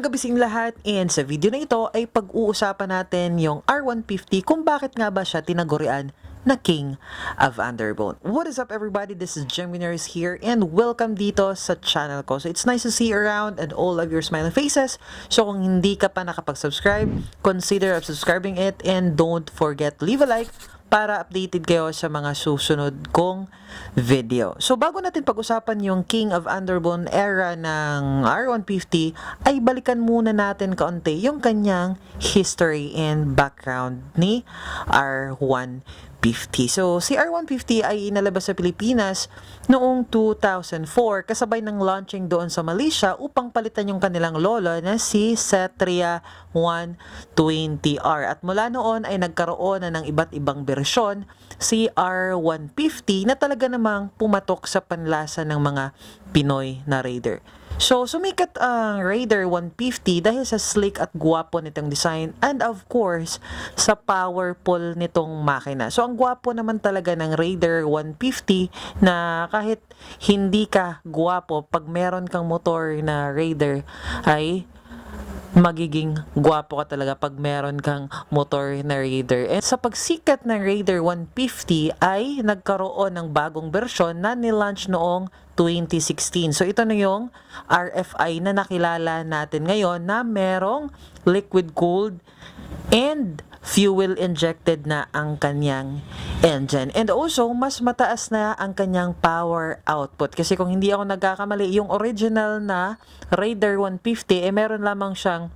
Magandang gabi sa inyong lahat and sa video na ito ay pag-uusapan natin yung R150 kung bakit nga ba siya tinagurian na King of Underbone. What is up everybody? This is Geminars here and welcome dito sa channel ko. So it's nice to see you around and all of your smiling faces. So kung hindi ka pa nakapag-subscribe, consider subscribing it and don't forget leave a like para updated kayo sa mga susunod kong video. So bago natin pag-usapan yung King of Underbone era ng R150, ay balikan muna natin kaunti yung kanyang history and background ni R150. So, si R150 ay inalabas sa Pilipinas noong 2004 kasabay ng launching doon sa Malaysia upang palitan yung kanilang lolo na si Cetria 120R. At mula noon ay nagkaroon na ng iba't ibang bersyon si R150 na talaga namang pumatok sa panlasa ng mga Pinoy na raider. So, sumikat ang Raider 150 dahil sa slick at gwapo nitong design and of course, sa powerful nitong makina. So, ang gwapo naman talaga ng Raider 150 na kahit hindi ka gwapo, pag meron kang motor na Raider ay magiging gwapo ka talaga pag meron kang motor na Raider. And sa pagsikat ng Raider 150 ay nagkaroon ng bagong bersyon na nilaunch noong 2016. So ito na yung RFI na nakilala natin ngayon na merong liquid cooled and fuel injected na ang kanyang engine. And also, mas mataas na ang kanyang power output. Kasi kung hindi ako nagkakamali, yung original na Raider 150, eh meron lamang siyang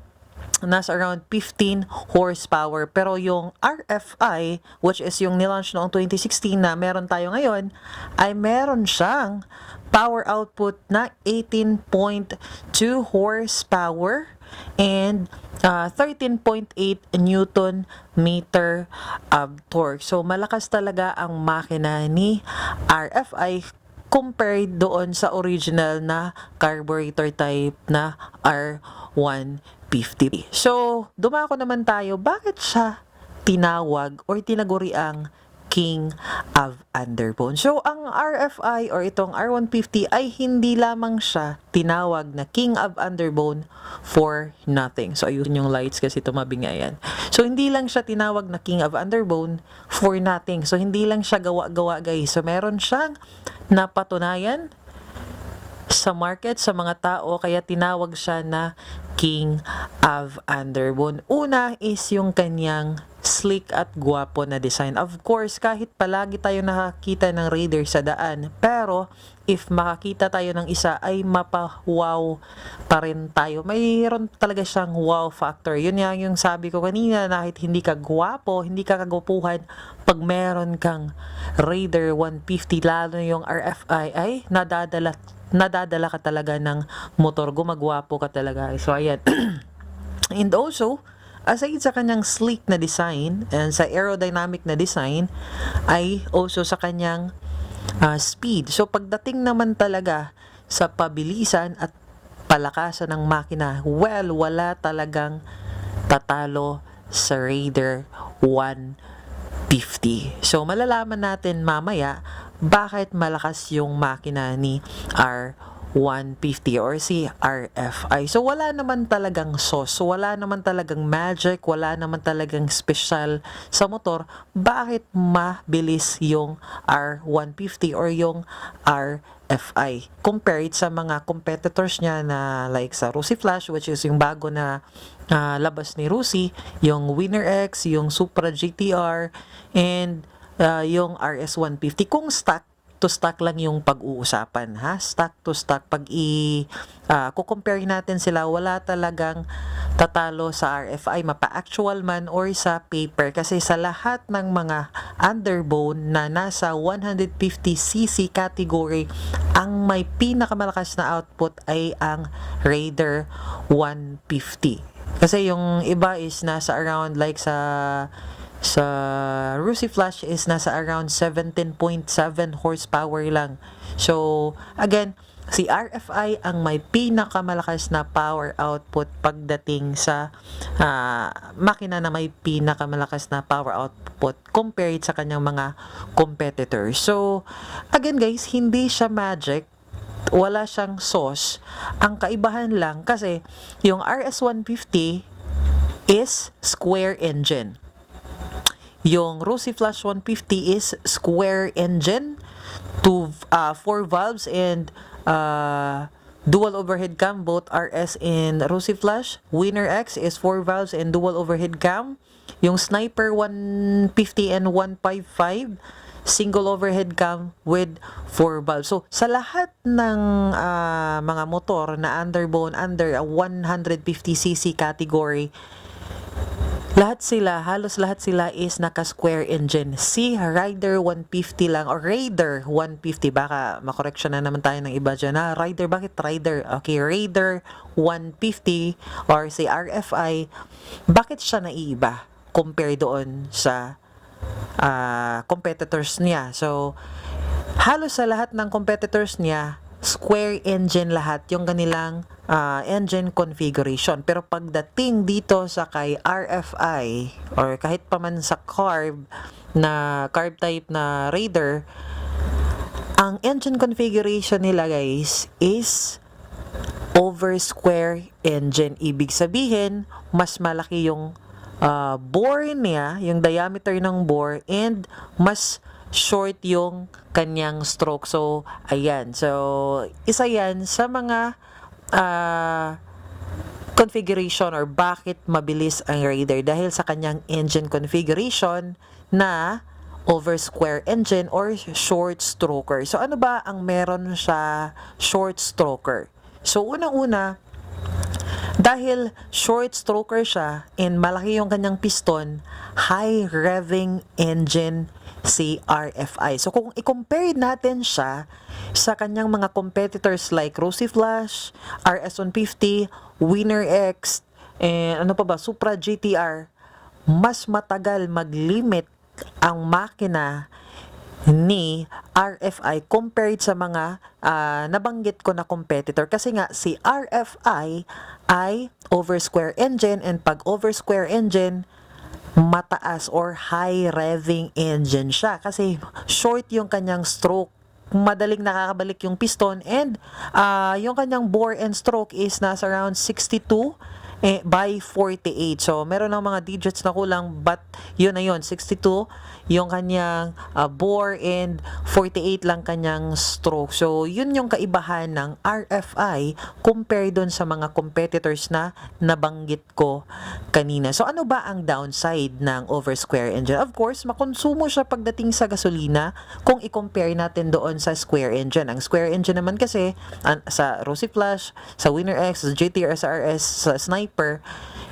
nasa around 15 horsepower. Pero yung RFI, which is yung nilaunch noong 2016 na meron tayo ngayon, ay meron siyang power output na 18.2 horsepower and uh, 13.8 newton meter of torque. So malakas talaga ang makina ni RFI compared doon sa original na carburetor type na R150. So, dumako naman tayo, bakit siya tinawag or tinaguri ang King of Underbone. So, ang RFI or itong R150 ay hindi lamang siya tinawag na King of Underbone for nothing. So, ayun yung lights kasi tumabi nga yan. So, hindi lang siya tinawag na King of Underbone for nothing. So, hindi lang siya gawa-gawa guys. So, meron siyang napatunayan sa market, sa mga tao, kaya tinawag siya na King of Underbone. Una is yung kanyang slick at guwapo na design. Of course, kahit palagi tayo nakakita ng Raider sa daan, pero if makakita tayo ng isa ay mapa-wow pa rin tayo. Mayroon talaga siyang wow factor. Yun nga yung sabi ko kanina, na kahit hindi ka guwapo, hindi ka kagwapuhan, pag meron kang Raider 150, lalo yung RFI, ay nadadala nadadala ka talaga ng motor, gumagwapo ka talaga. So, ayan. And also, aside sa kanyang sleek na design and sa aerodynamic na design, ay also sa kanyang uh, speed. So, pagdating naman talaga sa pabilisan at palakasan ng makina, well, wala talagang tatalo sa Raider 150. So, malalaman natin mamaya bakit malakas yung makina ni R150 or si RFI. So wala naman talagang sauce, wala naman talagang magic, wala naman talagang special sa motor. Bakit mabilis yung R150 or yung RFI compared sa mga competitors niya na like sa Rusi Flash which is yung bago na uh, labas ni Rusi, yung Winner X, yung Supra GTR and uh, yung RS150 kung stock to stock lang yung pag-uusapan ha? Stock to stock pag i uh, kukompare natin sila wala talagang tatalo sa RFI mapa actual man or sa paper. Kasi sa lahat ng mga underbone na nasa 150cc category ang may pinakamalakas na output ay ang Raider 150 kasi yung iba is nasa around like sa sa Rusi Flash is nasa around 17.7 horsepower lang. So, again, si RFI ang may pinakamalakas na power output pagdating sa uh, makina na may pinakamalakas na power output compared sa kanyang mga competitors. So, again guys, hindi siya magic wala siyang sauce. Ang kaibahan lang kasi yung RS150 is square engine. Yung Rosy Flash 150 is square engine, two, uh, four valves and uh, dual overhead cam, both RS and Rosy Flash. Winner X is four valves and dual overhead cam. Yung Sniper 150 and 155, single overhead cam with four valves. So, sa lahat ng ah, mga motor na underbone under a 150cc category, lahat sila, halos lahat sila is naka-square engine. Si Rider 150 lang or Raider 150. Baka makorrection na naman tayo ng iba dyan. Ha? Rider, bakit Rider? Okay, Raider 150 or si RFI, bakit siya naiiba compare doon sa ah, competitors niya? So, halos sa lahat ng competitors niya, square engine lahat yung kanilang ah, engine configuration. Pero pagdating dito sa kay RFI or kahit pa man sa carb na carb type na Raider, ang engine configuration nila guys is over square engine. Ibig sabihin, mas malaki yung ah, bore niya, yung diameter ng bore, and mas short yung kanyang stroke. So, ayan. So, isa yan sa mga ah, configuration or bakit mabilis ang Raider dahil sa kanyang engine configuration na over square engine or short stroker. So ano ba ang meron sa short stroker? So unang-una, dahil short stroker siya and malaki yung kanyang piston, high revving engine si RFI. So kung i-compare natin siya sa kanyang mga competitors like Rosy Flash, RS150, Winner X, and ano pa ba, Supra GTR, mas matagal mag-limit ang makina ni RFI compared sa mga ah, nabanggit ko na competitor kasi nga si RFI ay over square engine and pag over square engine mataas or high revving engine siya. Kasi short yung kanyang stroke. Madaling nakakabalik yung piston and ah, yung kanyang bore and stroke is nasa around 62 eh, by 48. So, meron ng mga digits na kulang but yun na yun, 62 yung kanyang ah, bore and 48 lang kanyang stroke. So, yun yung kaibahan ng RFI compare doon sa mga competitors na nabanggit ko kanina. So, ano ba ang downside ng over square engine? Of course, makonsumo siya pagdating sa gasolina kung i-compare natin doon sa square engine. Ang square engine naman kasi an- sa Rosy Flash, sa Winner X, sa GTR, sa RS, sa Sniper,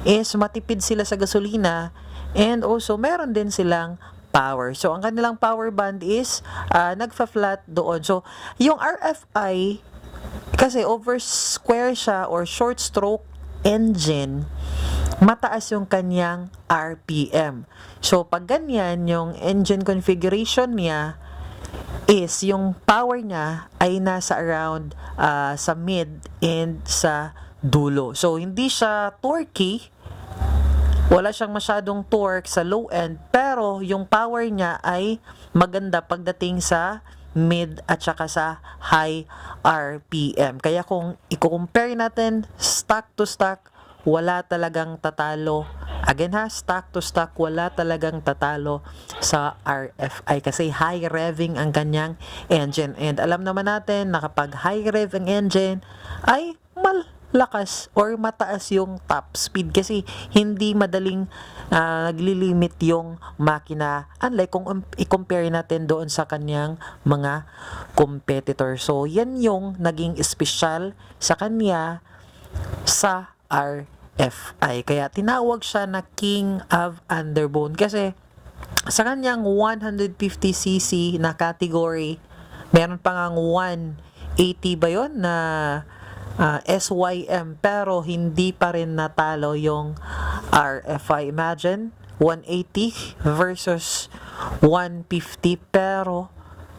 is matipid sila sa gasolina and also meron din silang power. So, ang kanilang power band is ah, nagfa-flat doon. So, yung RFI, kasi over square siya or short stroke engine, mataas yung kanyang RPM. So, pag ganyan, yung engine configuration niya is yung power niya ay nasa around ah, sa mid and sa dulo. So, hindi siya torquey, wala siyang masyadong torque sa low end, pero yung power niya ay maganda pagdating sa mid at saka sa high RPM. Kaya kung i-compare natin stock to stock, wala talagang tatalo. Again ha, stock to stock, wala talagang tatalo sa RFI kasi high revving ang kanyang engine. And alam naman natin na kapag high rev ang engine, ay malakas or mataas yung top speed kasi hindi madaling ah, naglilimit yung makina unlike kung um, i-compare natin doon sa kanyang mga competitor. So, yan yung naging special sa kanya sa RFI. Kaya tinawag siya na King of Underbone kasi sa kanyang 150cc na category, meron pa ngang 180 ba yon na ah, SYM pero hindi pa rin natalo yung RFI. Imagine, 180 versus 150 pero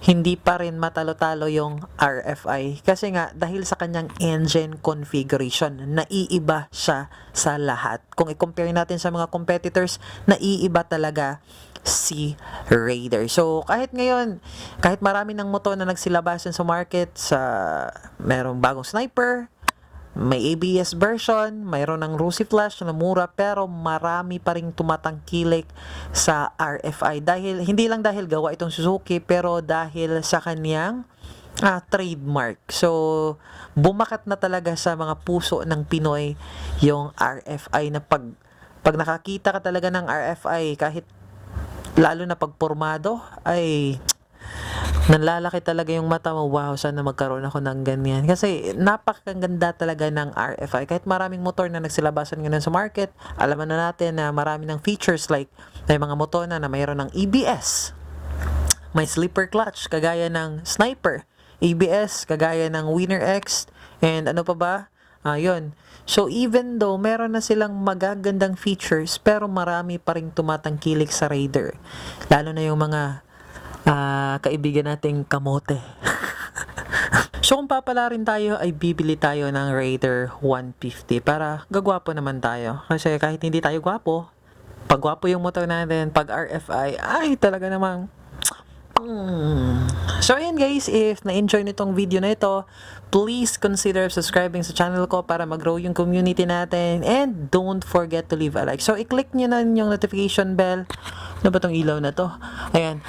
hindi pa rin matalo-talo yung RFI. Kasi nga, dahil sa kanyang engine configuration, naiiba siya sa lahat. Kung i-compare natin sa mga competitors, naiiba talaga si Raider. So, kahit ngayon, kahit marami ng motor na nagsilabasan sa market, sa merong bagong sniper, may ABS version, mayroon ng Rusi Flash na mura pero marami pa ring tumatangkilik sa RFI dahil hindi lang dahil gawa itong Suzuki pero dahil sa kanyang ah, trademark. So bumakat na talaga sa mga puso ng Pinoy yung RFI na pag pag nakakita ka talaga ng RFI kahit lalo na pag pormado ay nanlalaki talaga yung mata mo, wow, sana magkaroon ako ng ganyan. Kasi napakaganda talaga ng RFI. Kahit maraming motor na nagsilabasan ngayon sa market, alam na natin na marami ng features like may mga motor na na mayroon ng EBS, may sleeper clutch, kagaya ng Sniper, ABS, kagaya ng Winner X, and ano pa ba? Ah, yun. So, even though meron na silang magagandang features, pero marami pa rin tumatangkilik sa Raider. Lalo na yung mga ah, kaibigan nating kamote. so kung papala rin tayo ay bibili tayo ng Raider 150 para gagwapo naman tayo. Kasi kahit hindi tayo gwapo, pag gwapo yung motor natin, pag RFI, ay talaga namang Hmm. So ayan guys, if na-enjoy nitong video na ito, please consider subscribing sa channel ko para mag-grow yung community natin and don't forget to leave a like. So i-click nyo na yung notification bell. Ano ba tong ilaw na to? Ayan.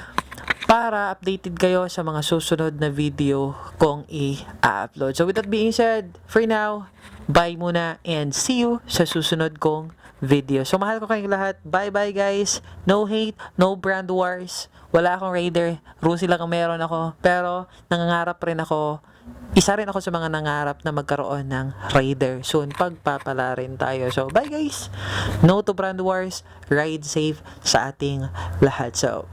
Para updated kayo sa mga susunod na video kong i-upload. So with that being said, for now, bye muna and see you sa susunod kong video. So mahal ko kayong lahat. Bye-bye guys. No hate, no brand wars. Wala akong Raider. Rusi lang ang meron ako. Pero nangangarap rin ako. Isa rin ako sa mga nangarap na magkaroon ng Raider soon. Pagpapala rin tayo. So bye guys. No to brand wars. Ride safe sa ating lahat. So